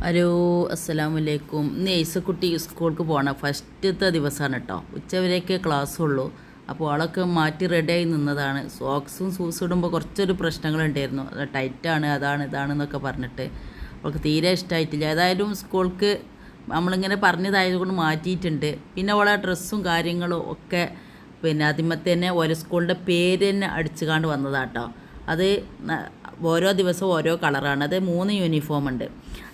Hello അസ്സലാമലൈക്കും ഇന്ന് ഏസക്കുട്ടി സ്കൂൾക്ക് പോകണം ഫസ്റ്റത്തെ ദിവസമാണ് കേട്ടോ ഉച്ചവരെയൊക്കെ ക്ലാസ് ഉള്ളൂ അപ്പോൾ അവളൊക്കെ മാറ്റി റെഡിയായി നിന്നതാണ്. സോക്സും സൂസും ഇടുമ്പോൾ കുറച്ചൊരു പ്രശ്നങ്ങളുണ്ടായിരുന്നു. ടൈറ്റാണ് അതാണ് ഇതാണ് എന്നൊക്കെ പറഞ്ഞിട്ട്. അവൾക്ക് തീരെ ഇഷ്ടമായിട്ടില്ല ഏതായാലും സ്കൂൾക്ക് നമ്മളിങ്ങനെ പറഞ്ഞതായതുകൊണ്ട് മാറ്റിയിട്ടുണ്ട്. പിന്നെ അവളെ ഡ്രസ്സും കാര്യങ്ങളും ഒക്കെ പിന്നെ ആദ്യമത്തന്നെ തന്നെ ഓരോ സ്കൂളിന്റെ പേര് തന്നെ അടിച്ചുകാണ്ട് വന്നതാട്ടോ അത് ഓരോ ദിവസവും ഓരോ കളറാണ്. അത് മൂന്ന് യൂണിഫോം ഉണ്ട്.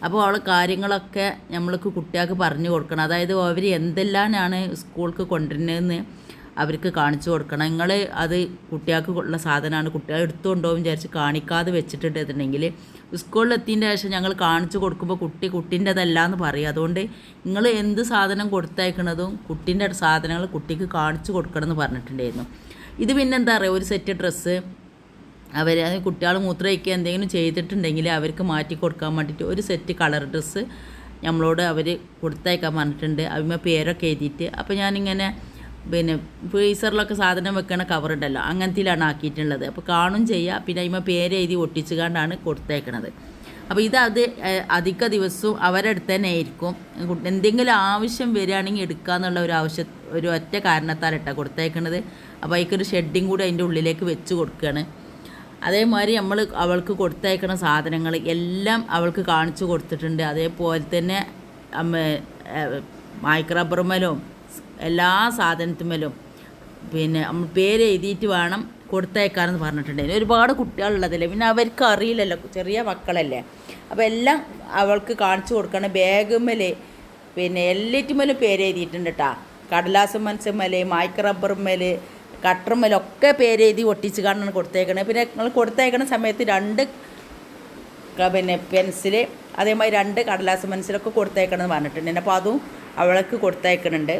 അപ്പോൾ അവൾ കാര്യങ്ങളൊക്കെ നമ്മൾക്ക് കുട്ടികൾക്ക് പറഞ്ഞു കൊടുക്കണം. അതായത് അവർ എന്തെല്ലാമാണ് സ്കൂൾക്ക് കൊണ്ടുവരുന്നതെന്ന് അവർക്ക് കാണിച്ചു കൊടുക്കണം. നിങ്ങൾ അത് കുട്ടികൾക്ക് ഉള്ള സാധനമാണ് കുട്ടികൾ എടുത്തുകൊണ്ടോ വിചാരിച്ച് കാണിക്കാതെ വെച്ചിട്ടുണ്ടെന്നുണ്ടെങ്കിൽ സ്കൂളിൽ എത്തിയതിന്റെ ശേഷം ഞങ്ങൾ കാണിച്ചു കൊടുക്കുമ്പോൾ കുട്ടി കുട്ടീന്റെതല്ല എന്ന് പറയും. അതുകൊണ്ട് നിങ്ങൾ എന്ത് സാധനം കൊടുത്തയക്കണതും കുട്ടീന്റെ സാധനങ്ങൾ കുട്ടിക്ക് കാണിച്ചു കൊടുക്കണം എന്ന് പറഞ്ഞിട്ടുണ്ടായിരുന്നു. ഇത് പിന്നെന്താ പറയുക? ഒരു സെറ്റ് ഡ്രസ്സ് അവർ കുട്ടികൾ മൂത്രമൊഴിക്കുക എന്തെങ്കിലും ചെയ്തിട്ടുണ്ടെങ്കിൽ അവർക്ക് മാറ്റി കൊടുക്കാൻ വേണ്ടിയിട്ട് ഒരു സെറ്റ് കളർ ഡ്രസ്സ് നമ്മളോട് അവർ കൊടുത്തയക്കാൻ പറഞ്ഞിട്ടുണ്ട്. അതിന്മേൽ പേരൊക്കെ എഴുതിയിട്ട്. അപ്പോൾ ഞാനിങ്ങനെ പിന്നെ ഫ്രീസറിലൊക്കെ സാധനം വെക്കണ കവറുണ്ടല്ലോ അങ്ങനത്തിലാണ് ആക്കിയിട്ടുള്ളത്. അപ്പോൾ കാണും ചെയ്യുക പിന്നെ അതിന്മേൽ പേര് എഴുതി ഒട്ടിച്ചുകൊണ്ടാണ് കൊടുത്തയക്കണത്. അപ്പോൾ ഇത് അത് അധിക ദിവസവും അവരുടെ തന്നെ ആയിരിക്കും. എന്തെങ്കിലും ആവശ്യം വരികയാണെങ്കിൽ എടുക്കുക എന്നുള്ള ഒരു ആവശ്യ ഒരു ഒറ്റ കാരണത്താലിട്ടാണ് കൊടുത്തയക്കണത്. അപ്പോൾ അതിക്കൊരു ഷെഡിങ് കൂടി അതിന്റെ ഉള്ളിലേക്ക് വെച്ച് കൊടുക്കുകയാണ് അതേമാതിരി നമ്മൾ അവൾക്ക് കൊടുത്തയക്കണ സാധനങ്ങൾ എല്ലാം അവൾക്ക് കാണിച്ചു കൊടുത്തിട്ടുണ്ട്. അതേപോലെ തന്നെ മൈക്രോബ്രമലും എല്ലാ സാധനത്തിന്മേലും പിന്നെ നമ്മൾ പേര് എഴുതിയിട്ട് വേണം കൊടുത്തയക്കാനെന്ന് പറഞ്ഞിട്ടുണ്ടായിരുന്നു ഒരുപാട് കുട്ടികളുള്ളതല്ലേ? പിന്നെ അവർക്ക് അറിയില്ലല്ലോ ചെറിയ മക്കളല്ലേ? അപ്പോൾ എല്ലാം അവൾക്ക് കാണിച്ചു കൊടുക്കണം. ബാഗുമ്മൽ പിന്നെ എല്ലാറ്റുമ്മലും പേര് എഴുതിയിട്ടുണ്ട് കേട്ടോ കടലാസ് മനസ്സമ്മൽ മൈക്ക് കട്ടറുമ്മലൊക്കെ പേര് എഴുതി ഒട്ടിച്ച് കാണാണ് കൊടുത്തേക്കണേ. പിന്നെ നിങ്ങൾ കൊടുത്തേക്കണ സമയത്ത് രണ്ട് പിന്നെ പെൻസിൽ അതേമാതിരി രണ്ട് കടലാസ് പെൻസിലൊക്കെ കൊടുത്തേക്കണമെന്ന് പറഞ്ഞിട്ടുണ്ട്. അപ്പോൾ അതും അവൾക്ക് കൊടുത്തേക്കുന്നുണ്ട്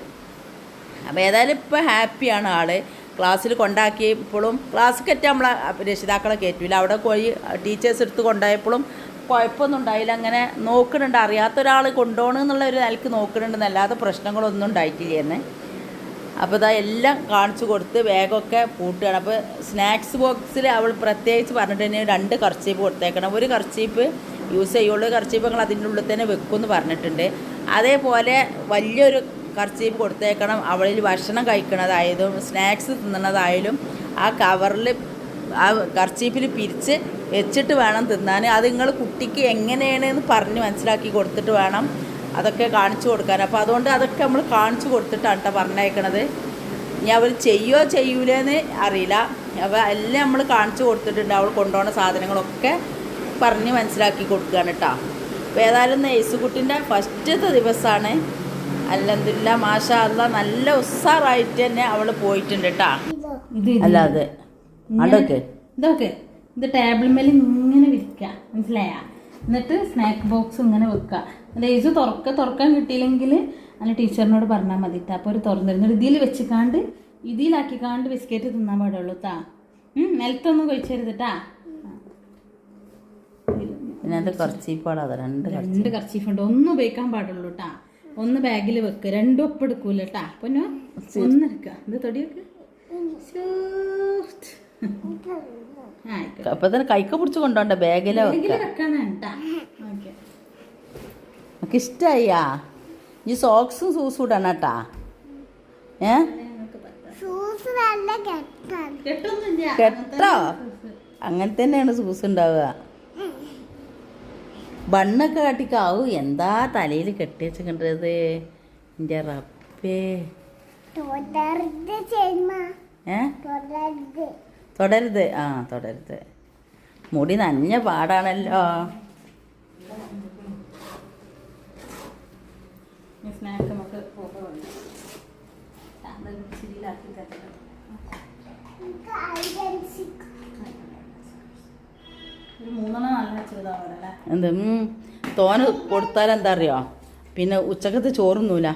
അപ്പോൾ ഏതായാലും ഇപ്പോൾ ഹാപ്പിയാണ് ആൾ ക്ലാസ്സിൽ കൊണ്ടാക്കിയപ്പോഴും ക്ലാസ് കയറ്റി നമ്മൾ രക്ഷിതാക്കളെ കയറ്റില്ല അവിടെ പോയി ടീച്ചേഴ്സ് എടുത്ത് കൊണ്ടുപോയപ്പോഴും കുഴപ്പമൊന്നും ഉണ്ടായില്ല. അങ്ങനെ നോക്കുന്നുണ്ട്. അറിയാത്ത ഒരാൾ കൊണ്ടുപോകണമെന്നുള്ള ഒരു നിലയ്ക്ക് നോക്കുന്നുണ്ടെന്നല്ലാതെ പ്രശ്നങ്ങളൊന്നും ഉണ്ടായിട്ടില്ല ഉണ്ടായിട്ടില്ലെന്ന് അപ്പോൾ ഇതാ എല്ലാം കാണിച്ചു കൊടുത്ത് വേഗമൊക്കെ പൂട്ടുകയാണ്. അപ്പോൾ സ്നാക്സ് ബോക്സിൽ അവൾ പ്രത്യേകിച്ച് പറഞ്ഞിട്ട് തന്നെ രണ്ട് കർച്ചീപ്പ് കൊടുത്തേക്കണം. ഒരു കർച്ചീപ്പ് യൂസ് ചെയ്യുള്ളൂ. കർച്ചീപ്പ് നിങ്ങൾ അതിന്റെ ഉള്ളിൽ തന്നെ വെക്കുമെന്ന് പറഞ്ഞിട്ടുണ്ട്. അതേപോലെ വലിയൊരു കർച്ചീപ്പ് കൊടുത്തേക്കണം. അവളിൽ ഭക്ഷണം കഴിക്കുന്നതായതും സ്നാക്സ് തിന്നണതായാലും ആ കവറിൽ ആ കർച്ചീപ്പിൽ പിരിച്ച് വെച്ചിട്ട് വേണം തിന്നാൻ. അത് നിങ്ങൾ കുട്ടിക്ക് എങ്ങനെയാണ് എന്ന് പറഞ്ഞ് മനസ്സിലാക്കി കൊടുത്തിട്ട് വേണം അതൊക്കെ കാണിച്ചു കൊടുക്കാൻ. അപ്പോൾ അതുകൊണ്ട് അതൊക്കെ നമ്മൾ കാണിച്ചു കൊടുത്തിട്ടാണ് കേട്ടോ പറഞ്ഞേക്കണത്. ഇനി അവർ ചെയ്യുമോ ചെയ്യൂലെന്ന് അറിയില്ല. അപ്പോൾ എല്ലാം നമ്മൾ കാണിച്ചു കൊടുത്തിട്ടുണ്ട്. അവൾ കൊണ്ടുപോകുന്ന സാധനങ്ങളൊക്കെ പറഞ്ഞ് മനസ്സിലാക്കി കൊടുക്കുകയാണ് കേട്ടോ അപ്പോൾ ഏതായാലും നെയ്സുകുട്ടിന്റെ ഫസ്റ്റത്തെ ദിവസമാണ് അല്ലെന്തില്ല മാഷ അല്ല നല്ല ഉസ്സാറായിട്ട് തന്നെ അവൾ പോയിട്ടുണ്ട് കേട്ടോ അല്ലാതെ ഇത് അല്ല അത് അതൊക്കെ. ഇതൊക്കെ. ഇത് ടേബിൾ മേൽ ഇങ്ങനെ വിരിക്കുക മനസ്സിലായ? എന്നിട്ട് സ്നാക്ക് ബോക്സ് ഇങ്ങനെ വെക്കുക. ലേസ് തുറക്ക തുറക്കാൻ കിട്ടിയില്ലെങ്കിൽ അല്ല ടീച്ചറിനോട് പറഞ്ഞാൽ മതി കേട്ടോ അപ്പോൾ ഒരു തുറന്നിരുന്നിട്ട് ഇതിൽ വെച്ചിക്കാണ്ട് ഇതിലാക്കിക്കാണ്ട് ബിസ്ക്കറ്റ് തിന്നാൻ പാടുള്ളൂ താ ഉം, നിലത്തൊന്നും കഴിച്ചരുത് കേട്ടാ പിന്നെ അത് കർച്ചീപ്പാടാ രണ്ട് രണ്ട് കർച്ചീഫ്. ഒന്നും ഒന്ന് ഉപയോഗിക്കാൻ പാടുള്ളൂ കേട്ടാ ഒന്ന് ബാഗിൽ വെക്കുക രണ്ടും ഒപ്പം എടുക്കൂല കേട്ടാ പിന്നെ ഒന്ന് എടുക്കുക ഇത് തൊടി വെക്ക് ആ ആയിക്കോട്ടെ അപ്പൊ തന്നെ കൈക്ക് പിടിച്ച് കൊണ്ടോണ്ട ബാഗിലോ ഒക്കെ ഇഷ്ടായിയാ ഈ സോക്സും സൂസും ഇടണം കേട്ടാ. ഏ? കെട്ടൊന്നുമില്ല. കെട്ടോ? അങ്ങനെ തന്നെയാണ് സൂസ് ഉണ്ടാവുക. ബണ്ണൊക്കെ കാട്ടിക്കാവൂ എന്താ തലയിൽ കെട്ടി വെച്ചിട്ടുണ്ടത് എന്റെ റപ്പേ ഏ? തുടരുത്. ആ തുടരുത്. മുടി നനഞ്ഞ പാടാണല്ലോ. സ്നാക്ക് നമുക്ക് എന്ത്? തോന തോന് കൊടുത്താൽ എന്താ അറിയോ? പിന്നെ ഉച്ചക്കത്തെ ചോറുന്നൂല